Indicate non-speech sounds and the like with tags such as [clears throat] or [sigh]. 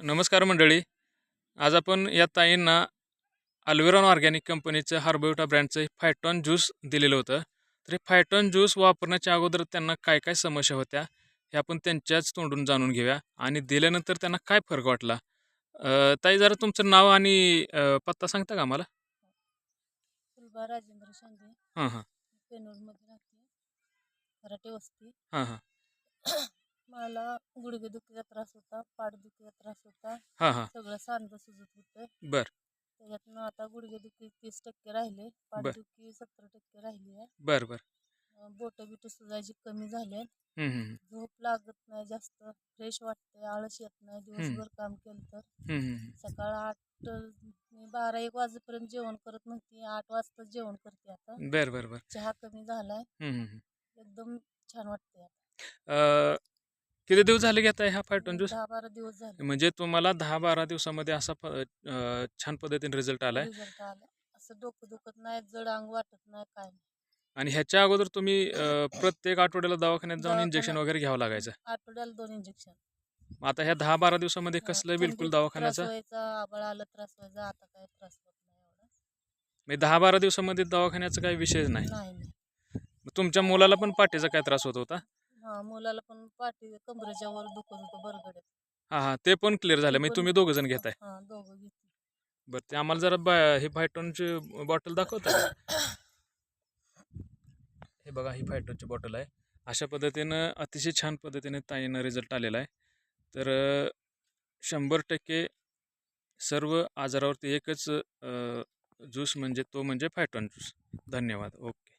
नमस्कार मंडळी. आज आपण या ताईंना अल्वेरॉन ऑर्गॅनिक कंपनीचं हार्बोविटा ब्रँडचं फायटॉन ज्यूस दिलेलं होतं. तर हे फायटॉन ज्यूस वापरण्याच्या अगोदर त्यांना काय काय समस्या होत्या हे आपण त्यांच्याच तोंडून जाणून घेऊया आणि दिल्यानंतर त्यांना काय फरक वाटला? ताई जरा तुमचं नाव आणि पत्ता सांगता का आम्हाला? राजेंद्र हां हां. हां हां. [clears throat] मला गुडघेदुखीचा त्रास होता पाठदुखीचा त्रास होता. हाँ हाँ. सगळं सांधं सुजत होतं. बर. त्याच्यातनं आता गुडघेदुखी तीस टक्के राहिले पाठदुखी सत्तर टक्के राहिली आहे. बरं बरं. अं, बोटं बिटं सुजायची कमी झाले हम्म, हम्म, झोप लागत नाही जास्त फ्रेश वाटते आळस येत नाही दिवसभर काम केलं तर. हम्म, हम्म. सकाळ आठ बारा एक वाजेपर्यंत जेवण करत नव्हती आठ वाजता जेवण करते आता. बरं बरं बरं. चहा कमी झालाय. हम्म, हम्म, हम्म. एकदम छान वाटते अं, किती दिवस झाले घेताय हा फायटॉन ज्यूस दहा बारा दिवस झाले. म्हणजे तुम्हाला दहा बारा दिवसामध्ये असा प- अं, छान पद्धतीने रिझल्ट आलाय? रिझल्ट आला असं डोकं दुखत नाही जड अंग वाटत नाही काय नाही. आणि ह्याच्या अगोदर तुम्ही अं, प्रत्येक आठवड्याला दवाखान्यात जाऊन दवाखान्यात- इंजेक्शन वगैरे घ्यावं लागायचं? आठवड्याला दोन इंजेक्शन मग आता ह्या दहा बारा दिवसामध्ये कसलं बिलकुल दवाखान्याचा? व्हायचा आबळ आलं त्रास व्हायचा आता काय त्रास होत नाही एवढा. म्हणजे दहा बारा दिवसामध्ये दवाखान्याचा काही विषयच नाही? नाही नाही. मग तुमच्या मुलाला पण पाठीचा काय त्रास होत होता? हा मुलाला पण पाठी कमरेच्या वर दुखत होतं हा हा ते पण क्लिअर झालं. म्हणजे तुम्ही दोघं जण घेताय. हा दोघं बरं ते आम्हाला जरा बा- हे फायटॉनची बॉटल दाखवता का? हे बघा ही फायटॉनची बॉटल आहे. अशा पद्धतीनं अतिशय छान पद्धतीने ताईनं रिझल्ट आलेला आहे. तर अं, शंभर टक्के सर्व आजारावरती एकच ज्यूस म्हणजे तो म्हणजे फायटॉन ज्यूस धन्यवाद. ओके.